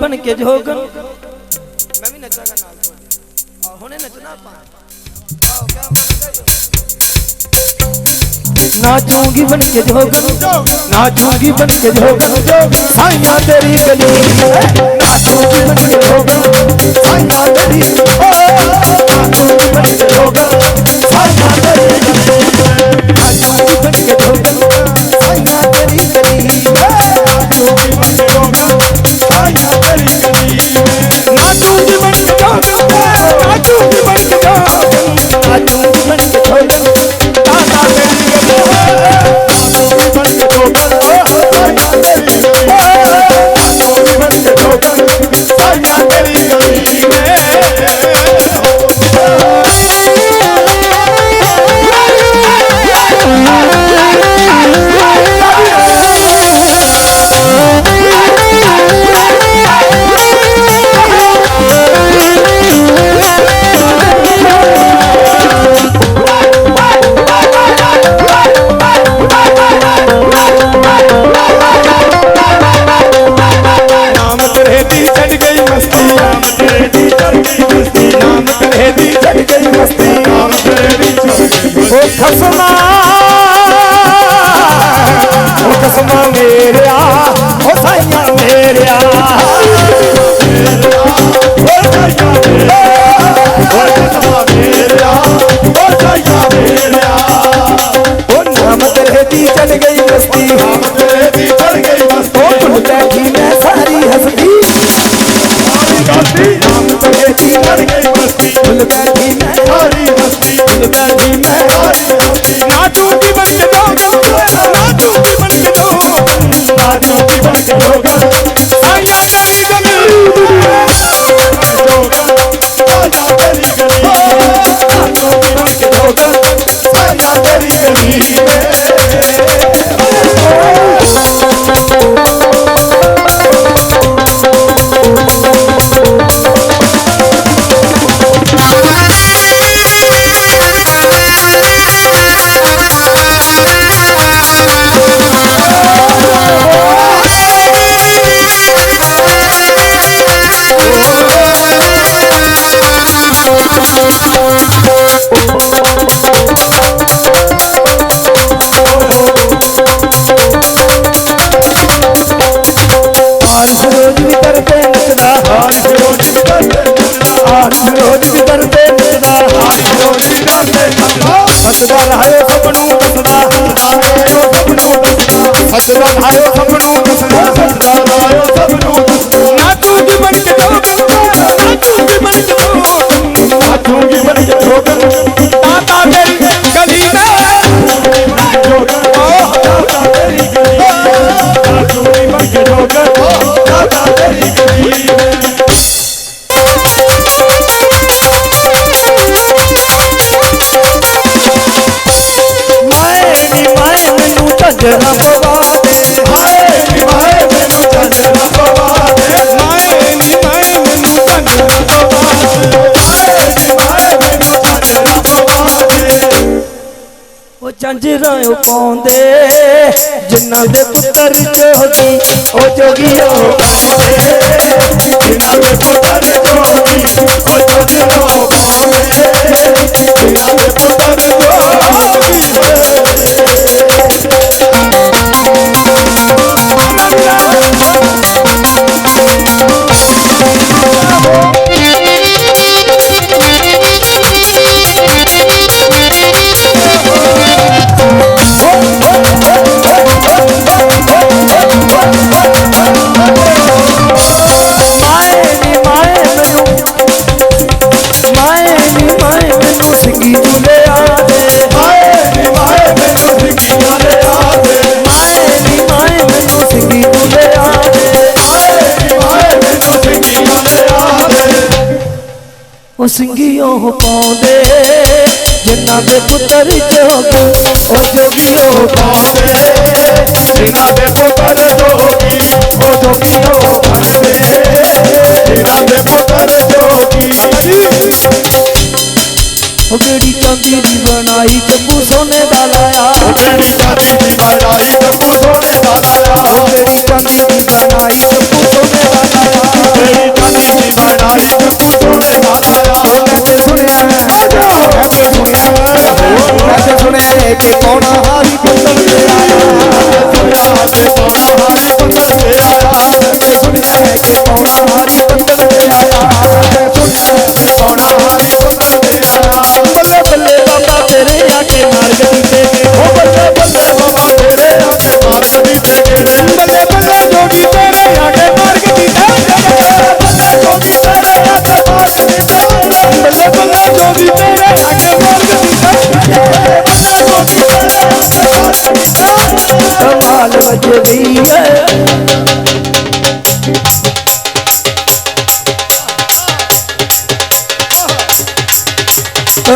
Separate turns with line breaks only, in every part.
ਬਣ ਕੇ ਜੋਗਨ ਮੈਂ ਵੀ ਨੱਚਾਂਗਾ ਨਾਲ ਤੁਹਾਡੇ ਹੁਣੇ ਨੱਚਣਾ ਆਪਾਂ। ਆਹ ਕਿਆ ਮਨ ਨਾਚੂਗੀ ਬਣ ਕੇ ਜੋਗਨ ਨਾਚੂਗੀ ਬਣ ਕੇ ਜੋਗਨ ਸਾਈਆਂ ਤੇਰੀ ਗਲੀ ਨਾਚੂਗੀ ਬਣ ਕੇ ਜੋਗਨ ਸਾਈਆਂ ਤੇਰੀ ਓ ਨਾਚੂਗੀ ਬਣ ਕੇ ਜੋਗਨ ਨਾਮ ਤੇਰੇ ਦੀ ਚੜ੍ਹਦੀ ਮਸਤੀ ਨਾਮ ਤੇਰੇ ਦੀ ਚੜ੍ਹਦੀ ਮਸਤੀ ਨਾਮ ਤੇਰੇ ਦੀ ਚੜ੍ਹਦੀ ਉਹ ਖਸਮਾ ਉਹ ਖਸਮਾ ਮੇਰਿਆ ਉਹ ਸਾਈਆਂ ਮੇਰਿਆ ਉਹ ਸਾਈਆਂ ਮੇਰਿਆ the bad ਕੰਜਰਾਂ ਪਾਉਂਦੇ ਜਿਨ੍ਹਾਂ ਦੇ ਪੁੱਤਰ ਚੋਦੀ ਉਹ ਜੋਗੀਓ ਪਾਉਂਦੇ ਜਿਨ੍ਹਾਂ ਦੇ ਪੁੱਤਰ ਚੋਦੀ ਉਹ ਜੋਗੀਓ ਸਿੰਘੀ ਉਹ ਪਾਉਂਦੇ ਜਿਨ੍ਹਾਂ ਦੇ ਪੁੱਤਰ ਜੋਗ ਉਹ ਜੋਗੀ ਉਹ ਪਾਉਂਦੇ ਦੇ ਪੁੱਤਰ ਜੋਗੀ ਉਹ ਜੋਗੀ ਉਹ ਪਾਉਂਦੇ ਦੇ ਪੁੱਤਰ ਜੋਗੀ। ਉਹ ਜਿਹੜੀ ਚਾਂਦੀ ਦੀ ਬਣਾਈ ਜੰਮੂ ਸੋਨੇ ਦਾ ਲਾਇਆ। ਉਹ ਜਿਹੜੀ ਚਾਂਦੀ ਦੀ ਬਣਾਈ ਜੰਮੂ ਸੋਨੇ ਦਾ ਲਾਇਆ। ਉਹ ਜਿਹੜੀ ਚਾਂਦੀ ਦੀ ਬਣਾਈ ਜੰਮੂ ਸੋਨੇ ਦਾ ਲਾਇਆ। के कौन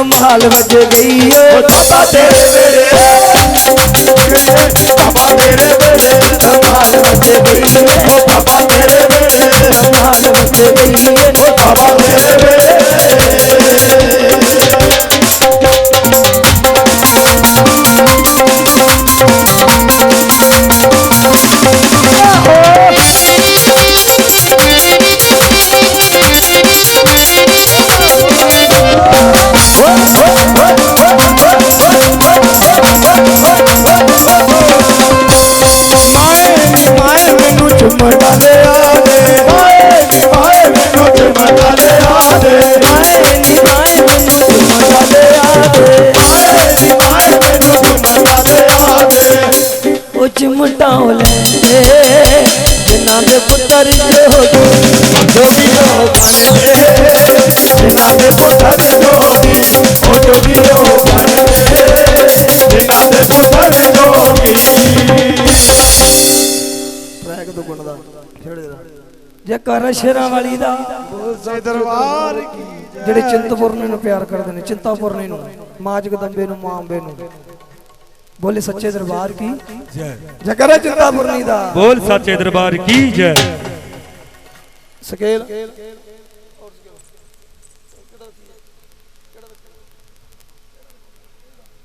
ਕਮਾਲ ਵਜ ਗਈ ਏ।
ਬਾਬਾ ਤੇਰੇ ਵੇਲੇ। ਬਾਬਾ ਤੇਰੇ ਵੇਲੇ।
ਕਮਾਲ ਵਜ ਗਈ ਏ।
ਬਾਬਾ ਤੇਰੇ
ਚਿਮਟਾਉ ਲੈਂਦੇ ਜਿਨ੍ਹਾਂ ਦੇ ਪੁੱਤਰ ਜੋਗੀ
ਜੋਗੀ ਉਹ ਬਣਦੇ ਜਿਨ੍ਹਾਂ ਦੇ ਪੁੱਤਰ ਜੋਗੀ ਉਹ ਜੋਗੀ ਉਹ ਬਣਦੇ ਜਿਨ੍ਹਾਂ ਦੇ ਪੁੱਤਰ ਜੋਗੀ
ਟਰੈਕ ਤੋਂ ਗੁਣ ਦਾ ਛੇੜੇ ਦਾ। ਜੇ ਕਰ ਸ਼ੇਰਾਂ ਵਾਲੀ ਦਾ
ਸੇ ਦਰਬਾਰ ਕੀ
ਜਿਹੜੇ ਚਿੰਤਪੁਰਨੇ ਨੂੰ ਪਿਆਰ ਕਰਦੇ ਨੇ ਚਿੰਤਾਪੁਰਨੇ ਨੂੰ ਮਾਂ ਜਗਦੰਬੇ ਨੂੰ ਮਾਂ ਅੰਬੇ ਨੂੰ। ਬੋਲੇ ਸੱਚੇ ਦਰਬਾਰ ਕੀ?
ਜੈ।
ਜੇ ਕਰੇ ਚਿੰਤਾਪੁਰਨੀ ਦਾ?
ਬੋਲ ਸੱਚੇ ਦਰਬਾਰ ਕੀ ਜੈ?
ਸਕੇਲ।